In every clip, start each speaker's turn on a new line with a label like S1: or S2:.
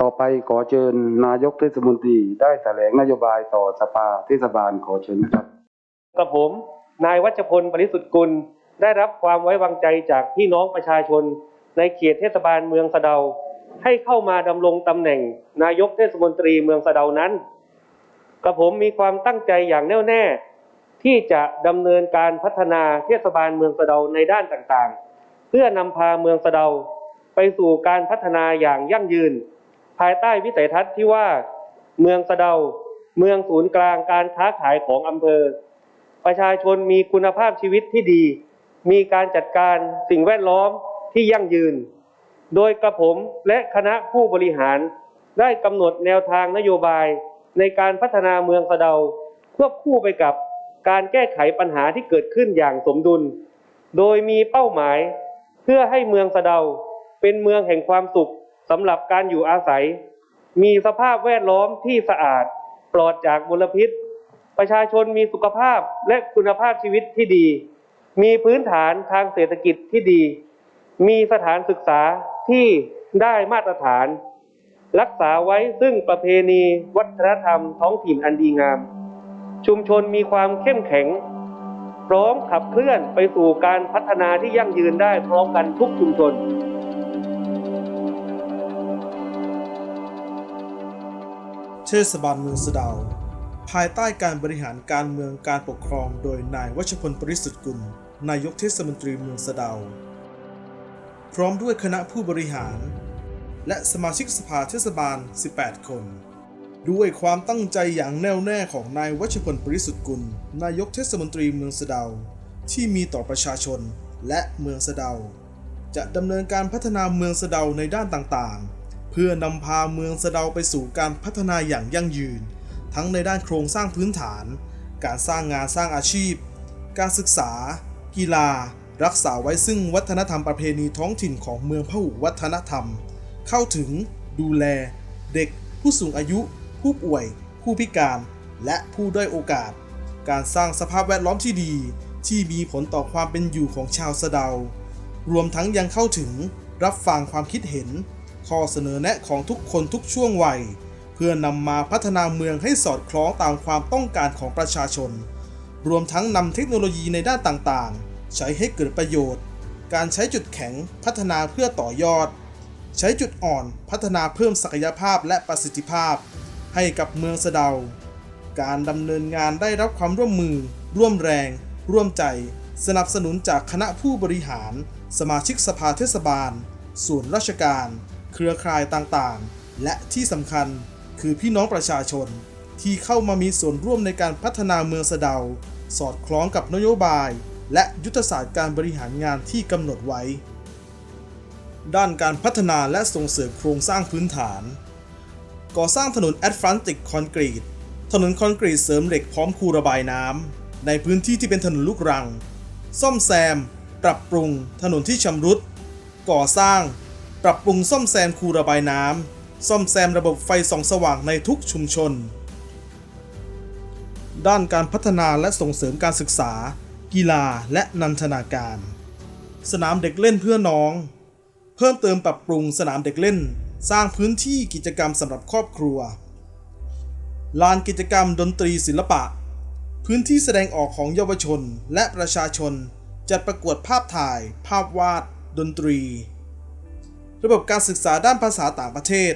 S1: ต่อไปขอเชิญนายกเทศมนตรีได้แถลงนโยบายต่อสภาเทศบาลขอเชิญครับ
S2: กับผม นายวัชพลบริสุทธิ์กุลได้รับความไว้วางใจจากพี่น้องประชาชน ในเขตเทศบาลเมืองสะเดา ให้เข้ามาดำรงตำแหน่ง นายกเทศมนตรีเมืองสะเดานั้นกับผมมีความตั้งใจอย่างแน่วแน่ ที่จะดำเนินการพัฒนาเทศบาลเมืองสะเดาในด้านต่างๆ เพื่อนำพาเมืองสะเดา ไปสู่การพัฒนาอย่างยั่งยืน ภายใต้วิสัยทัศน์ที่ว่าเมืองสะเดา เมืองศูนย์กลางการค้าขายของอำเภอ ประชาชนมีคุณภาพชีวิตที่ดี มีการจัดการสิ่งแวดล้อมที่ยั่งยืน โดยกระผมและคณะผู้บริหารได้กำหนดแนวทางนโยบายในการพัฒนาเมืองสะเดา ควบคู่ไปกับการแก้ไขปัญหาที่เกิดขึ้นอย่างสมดุล โดยมีเป้าหมายเพื่อให้เมืองสะเดาเป็นเมืองแห่งความสุข สำหรับการอยู่อาศัย มีสภาพแวดล้อมที่สะอาด ปลอดจากมลพิษ ประชาชนมีสุขภาพและคุณภาพชีวิตที่ดี มีพื้นฐานทางเศรษฐกิจที่ดี มีสถานศึกษาที่ได้มาตรฐาน รักษาไว้ซึ่งประเพณีวัฒนธรรมท้องถิ่นอันดีงาม ชุมชนมีความเข้มแข็ง พร้อมขับเคลื่อนไปสู่การพัฒนาที่ยั่งยืนได้พร้อมกันทุกชุมชน
S3: เทศบาลเมืองสะเดา ภายใต้การบริหารการเมืองการปกครองโดยนายวัชพลปริสุทธิ์กุล นายกเทศมนตรีเมืองสะเดา พร้อมด้วยคณะผู้บริหาร และสมาชิกสภาเทศบาล 18 คน ด้วยความตั้งใจอย่างแน่วแน่ของนายวัชพลปริสุทธิ์กุล นายกเทศมนตรีเมืองสะเดา ที่มีต่อประชาชนและเมืองสะเดา จะดำเนินการพัฒนาเมืองสะเดาในด้านต่างๆ เพื่อนำพาเมืองสะเดาไปสู่การพัฒนาอย่างยั่งยืน ทั้งในด้านโครงสร้างพื้นฐาน การสร้างงานสร้างอาชีพ การศึกษา กีฬา รักษาไว้ซึ่งวัฒนธรรมประเพณีท้องถิ่นของเมืองพหุวัฒนธรรม เข้าถึง ดูแล เด็ก ผู้สูงอายุ ผู้ป่วย ผู้พิการ และผู้ด้อยโอกาส การสร้างสภาพแวดล้อมที่ดี ที่มีผลต่อความเป็นอยู่ของชาวสะเดา รวมทั้งยังเข้าถึงรับฟังความคิดเห็น ข้อเสนอแนะของทุกคนทุกช่วงวัย เพื่อนำมาพัฒนาเมืองให้สอดคล้องตามความต้องการของประชาชน รวมทั้งนำเทคโนโลยีในด้านต่างๆ ใช้ให้เกิดประโยชน์ การใช้จุดแข็งพัฒนาเพื่อต่อยอด ใช้จุดอ่อนพัฒนาเพิ่มศักยภาพและประสิทธิภาพ ให้กับเมืองสะเดา การดำเนินงานได้รับความร่วมมือ ร่วมแรง ร่วมใจ สนับสนุนจากคณะผู้บริหาร สมาชิกสภาเทศบาล ส่วนราชการ เครือข่ายต่างๆ และที่สำคัญคือพี่น้องประชาชนที่เข้ามามีส่วนร่วมในการพัฒนาเมืองสะเดา สอดคล้องกับนโยบาย และยุทธศาสตร์การบริหารงานที่กำหนดไว้ ด้านการพัฒนาและส่งเสริมโครงสร้างพื้นฐาน ก่อสร้างถนนแอตแลนติกคอนกรีตถนนคอนกรีตเสริมเหล็กพร้อมคูระบายน้ำในพื้นที่ที่เป็นถนนลูกรัง ซ่อมแซม ปรับปรุง ถนนที่ชำรุด ก่อสร้าง ปรับปรุงซ่อมแซมคูระบายน้ำซ่อมแซมระบบไฟส่องสว่างในทุกชุมชน ด้านการพัฒนาและส่งเสริมการศึกษา กีฬาและนันทนาการ สนามเด็กเล่นเพื่อน้อง เพิ่มเติมปรับปรุงสนามเด็กเล่น สร้างพื้นที่กิจกรรมสำหรับครอบครัว ลานกิจกรรมดนตรีศิลปะ พื้นที่แสดงออกของเยาวชนและประชาชนจัดประกวดภาพถ่าย ภาพวาด ดนตรี ระบบการศึกษาด้านภาษาต่างประเทศ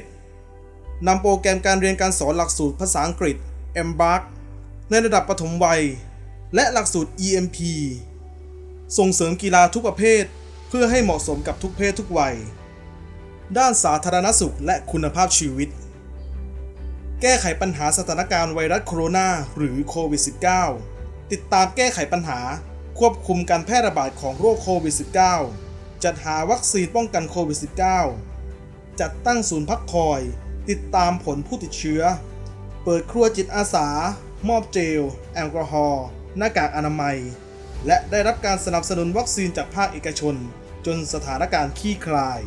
S3: นำโปรแกรมการเรียนการสอนหลักสูตรภาษาอังกฤษ Embark ในระดับปฐมวัย และหลักสูตร EMP ส่งเสริมกีฬาทุกประเภท เพื่อให้เหมาะสมกับทุกเพศทุกวัย ด้านสาธารณสุขและคุณภาพชีวิต แก้ไขปัญหาสถานการณ์ไวรัสโคโรนาหรือโควิด -19 ติดตามแก้ไขปัญหาควบคุมการแพร่ระบาดของโรคโควิด -19 จัดหาวัคซีนป้องกันโควิด -19 จัดตั้งศูนย์พักคอย ติดตามผลผู้ติดเชื้อ เปิดครัวจิตอาสา มอบเจล แอลกอฮอล์ หน้ากากอนามัย และได้รับการสนับสนุนวัคซีนจากภาคเอกชน จนสถานการณ์คลี่คลาย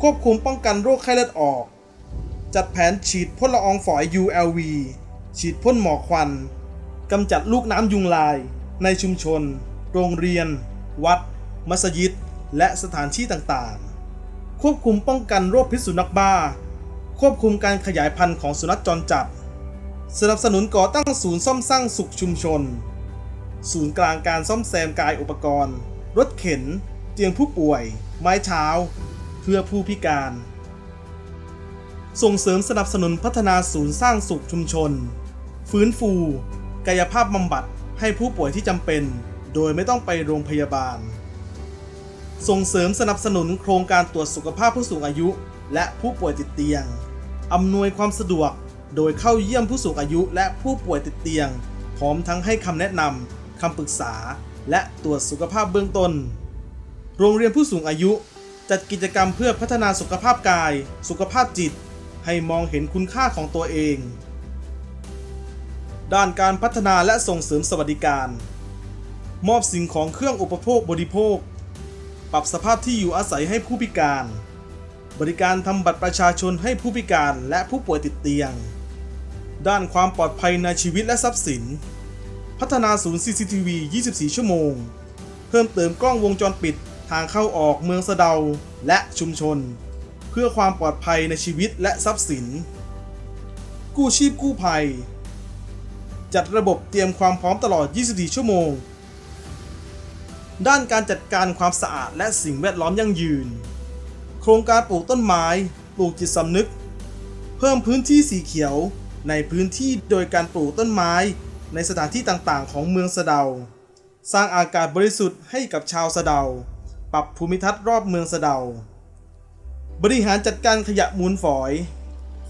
S3: ควบคุมป้องกันโรคไข้เลือดออก จัดแผนฉีดพ่นละอองฝอย ULV ฉีดพ่นหมอกควันกำจัดลูกน้ำยุงลาย ในชุมชน โรงเรียน วัด มัสยิด และสถานที่ต่างๆ ควบคุมป้องกันโรคพิษสุนัขบ้า ควบคุมการขยายพันธุ์ของสุนัขจรจัด สนับสนุนก่อตั้งศูนย์ซ่อมสร้างสุขชุมชน ศูนย์กลางการซ่อมแซมกายอุปกรณ์ รถเข็น เตียงผู้ป่วย ไม้เท้า เพื่อผู้พิการ ส่งเสริมสนับสนุนพัฒนาศูนย์สร้างสุขชุมชน ฟื้นฟู กายภาพบำบัดให้ผู้ป่วยที่จำเป็น โดยไม่ต้องไปโรงพยาบาล ส่งเสริมสนับสนุนโครงการตรวจสุขภาพผู้สูงอายุ และผู้ป่วยติดเตียง อำนวยความสะดวก โดยเข้าเยี่ยมผู้สูงอายุและผู้ป่วยติดเตียง พร้อมทั้งให้คำแนะนำคำปรึกษา และตรวจสุขภาพเบื้องต้น โรงเรียนผู้สูงอายุ จัดกิจกรรมเพื่อพัฒนาสุขภาพกาย สุขภาพจิต ให้มองเห็นคุณค่าของตัวเอง ด้านการพัฒนาและส่งเสริมสวัสดิการ มอบสิ่งของเครื่องอุปโภคบริโภค ปรับสภาพที่อยู่อาศัยให้ผู้พิการ บริการทำบัตรประชาชนให้ผู้พิการและผู้ป่วยติดเตียง ด้านความปลอดภัยในชีวิตและทรัพย์สิน พัฒนาศูนย์ CCTV 24 ชั่วโมง เพิ่มเติมกล้องวงจรปิดทางเข้าออกเมืองสะเดาและชุมชน เพื่อความปลอดภัยในชีวิตและทรัพย์สิน กู้ชีพกู้ภัย จัดระบบเตรียมความพร้อมตลอด 24 ชั่วโมง ด้านการจัดการความสะอาดและสิ่งแวดล้อมยั่งยืน โครงการปลูกต้นไม้ ปลูกจิตสำนึก เพิ่มพื้นที่สีเขียวในพื้นที่โดยการปลูกต้นไม้ในสถานที่ต่างๆ ของเมืองสะเดา สร้างอากาศบริสุทธิ์ให้กับชาวสะเดา ปรับภูมิทัศน์รอบเมืองสะเดา บริหารจัดการขยะมูลฝอย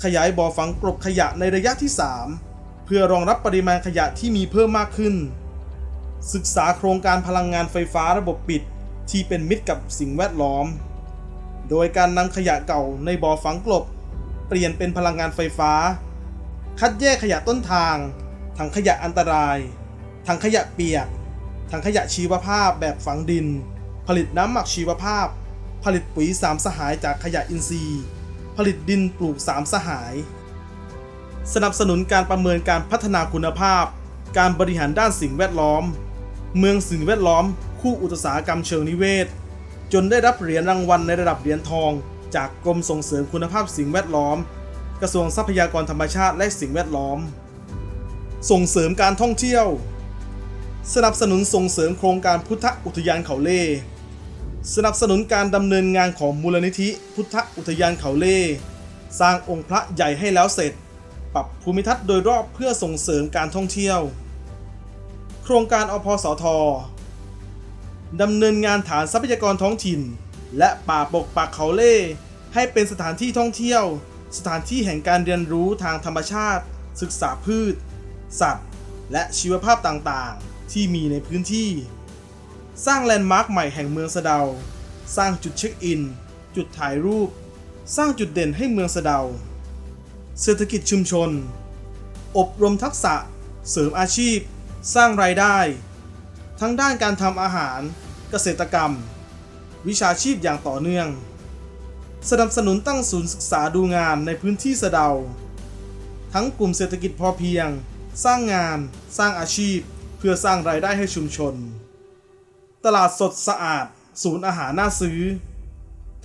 S3: ขยายบ่อฝังกลบขยะในระยะที่ 3 เพื่อรองรับปริมาณขยะที่มีเพิ่มมากขึ้น ศึกษาโครงการพลังงานไฟฟ้าระบบปิดที่เป็นมิตรกับสิ่งแวดล้อม โดยการนำขยะเก่าในบ่อฝังกลบ เปลี่ยนเป็นพลังงานไฟฟ้า คัดแยกขยะต้นทาง ถังขยะอันตราย ถังขยะเปียก ถังขยะชีวภาพแบบฝังดิน ผลิตน้ำหมักชีวภาพ ผลิตปุ๋ยสามสหายจากขยะอินทรีย์ ผลิตดินปลูกสามสหาย สนับสนุนการประเมินการพัฒนาคุณภาพ การบริหารด้านสิ่งแวดล้อม เมืองสิ่งแวดล้อม คู่อุตสาหกรรมเชิงนิเวศ จนได้รับเหรียญรางวัลในระดับเหรียญทอง จากกรมส่งเสริมคุณภาพสิ่งแวดล้อม กระทรวงทรัพยากรธรรมชาติและสิ่งแวดล้อม ส่งเสริมการท่องเที่ยว สนับสนุนส่งเสริมโครงการพุทธอุทยานเขาเล่สนับสนุนการดำเนินงานของมูลนิธิพุทธอุทยานเขาเล่สร้างองค์พระใหญ่ให้แล้วเสร็จ ปรับภูมิทัศน์โดยรอบเพื่อส่งเสริมการท่องเที่ยว โครงการอพสทดำเนินงานฐานทรัพยากรท้องถิ่น และป่าปกปักเขาเล่ให้เป็นสถานที่ท่องเที่ยว สถานที่แห่งการเรียนรู้ทางธรรมชาติ ศึกษาพืช สัตว์ และชีวภาพต่างๆ ที่มีในพื้นที่ สร้างแลนด์มาร์คใหม่แห่งเมืองสะเดา สร้างจุดเช็คอิน จุดถ่ายรูป สร้างจุดเด่นให้เมืองสะเดา เศรษฐกิจชุมชน อบรมทักษะ เสริมอาชีพ สร้างรายได้ ทั้งด้านการทำอาหาร เกษตรกรรม วิชาชีพอย่างต่อเนื่อง สนับสนุนตั้งศูนย์ศึกษาดูงานในพื้นที่สะเดา ทั้งกลุ่มเศรษฐกิจพอเพียง สร้างงาน สร้างอาชีพ เพื่อสร้างรายได้ให้ชุมชน ตลาดสดสะอาด ศูนย์อาหารน่าซื้อ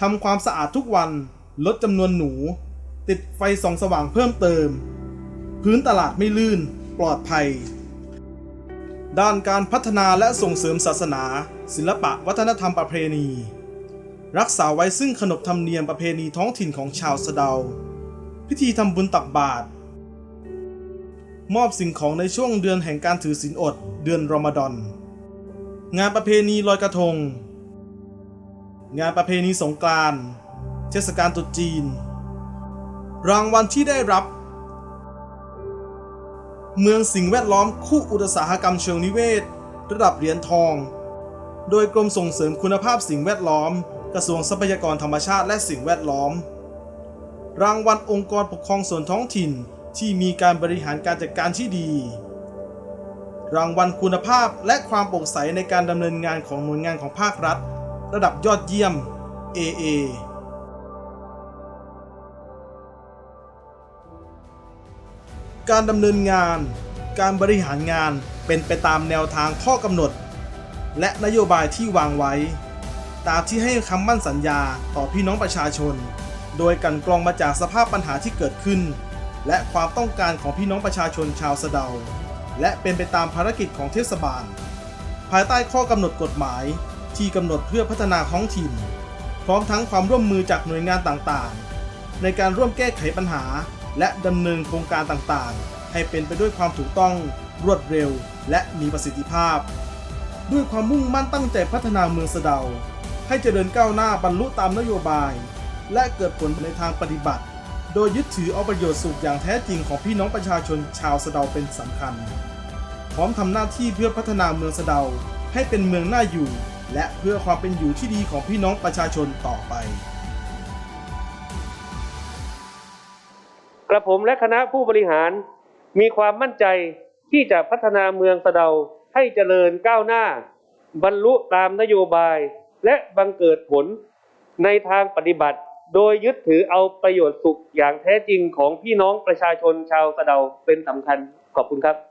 S3: ทำความสะอาดทุกวันลดจำนวนหนู ติดไฟส่องสว่างเพิ่มเติม พื้นตลาดไม่ลื่น ปลอดภัย ด้านการพัฒนาและส่งเสริมศาสนา ศิลปะวัฒนธรรมประเพณี รักษาไว้ซึ่งขนบธรรมเนียมประเพณีท้องถิ่นของชาวสะเดา พิธีทำบุญตักบาตรมอบสิ่งของในช่วงเดือนแห่งการถือศีลอด เดือนรอมฎอน งานประเพณีลอยกระทง งานประเพณีสงกรานต์เทศกาลตรุษจีน รางวัลที่ได้รับ เมืองสิ่งแวดล้อมคู่อุตสาหกรรมเชิงนิเวศ ระดับเหรียญทอง โดยกรมส่งเสริมคุณภาพสิ่งแวดล้อม กระทรวงทรัพยากรธรรมชาติและสิ่งแวดล้อม รางวัลองค์กรปกครองส่วนท้องถิ่นที่มีการบริหารการจัดการที่ดี รางวัลคุณภาพและความโปร่งใสในการดำเนินงานของหน่วยงานของภาครัฐ ระดับยอดเยี่ยม AA การดำเนินงาน การบริหารงานเป็นไปตามแนวทางข้อกำหนด และนโยบายที่วางไว้ ตามที่ให้คำมั่นสัญญาต่อพี่น้องประชาชน โดยกันกรองมาจากสภาพปัญหาที่เกิดขึ้น และความต้องการของพี่น้องประชาชนชาวสะเดา และเป็นไปตามภารกิจของเทศบาล ภายใต้ข้อกำหนดกฎหมายที่กำหนดเพื่อพัฒนาท้องถิ่น พร้อมทั้งความร่วมมือจากหน่วยงานต่างๆ ในการร่วมแก้ไขปัญหา และดำเนินโครงการต่างๆ ให้เป็นไปด้วยความถูกต้องรวดเร็ว และมีประสิทธิภาพ ด้วยความมุ่งมั่นตั้งใจพัฒนาเมืองสะเดา ให้เจริญก้าวหน้าบรรลุตามนโยบาย และเกิดผลในทางปฏิบัติ โดยยึดถือเอาประโยชน์สุขอย่างแท้จริงของพี่น้องประชาชนชาวสะเดาเป็นสำคัญ พร้อมทำหน้าที่เพื่อพัฒนาเมืองสะเดาให้เป็นเมืองน่าอยู่ และเพื่อความเป็นอยู่ที่ดีของพี่น้องประชาชนต่อไป
S2: กระผมและคณะผู้บริหาร มีความมั่นใจที่จะพัฒนาเมืองสะเดาให้เจริญก้าวหน้า บรรลุตามนโยบายและบังเกิดผลในทางปฏิบัติ โดยยึดถือเอาประโยชน์สุขอย่างแท้จริงของพี่น้องประชาชนชาวสะเดาเป็นสำคัญขอบคุณครับ